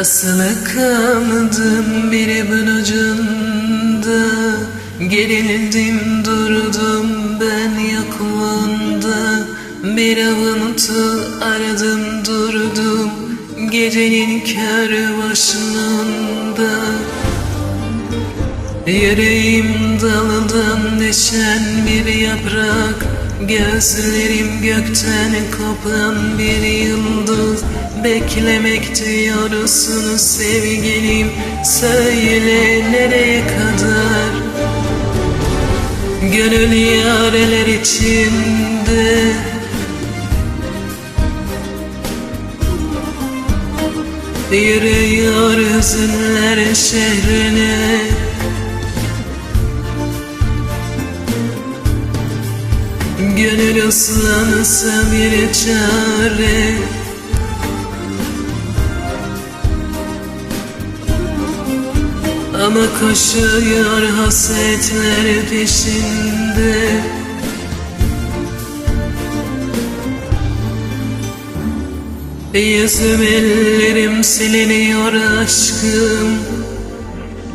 Asılı kaldım bir ipin ucunda. Gerildim durdum ben yokluğunda. Bir avıntı aradım durdum Gecenin kör başında. Yüreğim dalından düşen bir yaprak Gözlerim gökten kopan bir yıldız. Beklemek diyorsun sevgilim. Söyle nereye kadar? Gönül yareler içinde. Yürüyor hüzünler şehrine Gönül ıslansa bir çare. Ama koşuyor hasretler peşinde. Yüzüm ellerim siliniyor aşkım.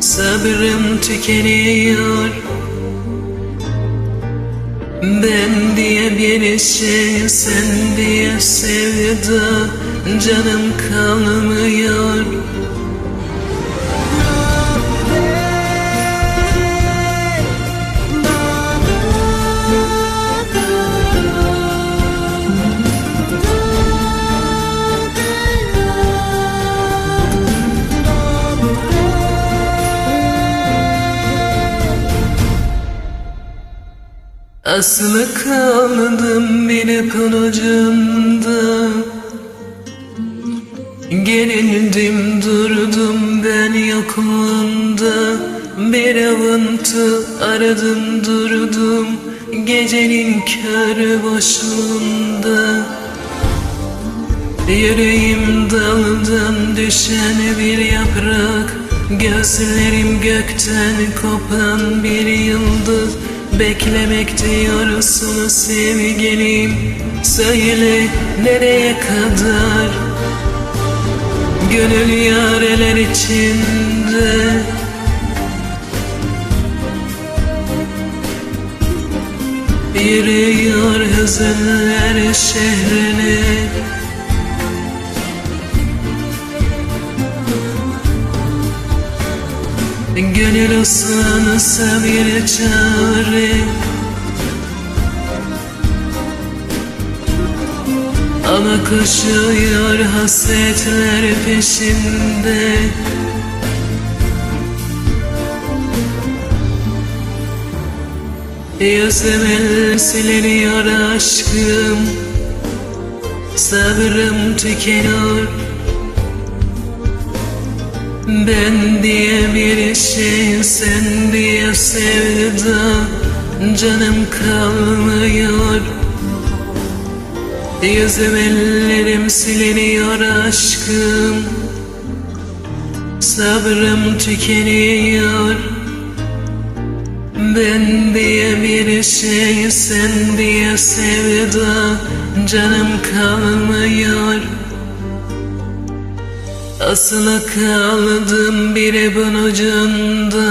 Sabrım tükeniyor ben diye bir şey sen diye sevda Canım kalmıyor Asılı kaldım bir ucunda Gerildim durdum ben yokluğunda. Bir avıntı aradım durdum Gecenin kör boşluğunda. Yüreğim daldan düşen bir yaprak Gözlerim gökten kopan bir yıldız Beklemek diyorsun sevgilim. Söyle nereye kadar? Gönül yareler içinde. Yürüyor hüzünler şehrine Gönül ıslansa bir çare. Ama koşuyor hasretler peşinde. Yüzüm el siliniyor aşkım. Sabrım tükeniyor ben diye bir şey sen diye sevda Canım kalmıyor. Yüzüm ellerim siliniyor aşkım. Sabrım tükeniyor. Ben diye bir şey sen diye sevda Canım kalmıyor Asılı kaldım bir ipin ucunda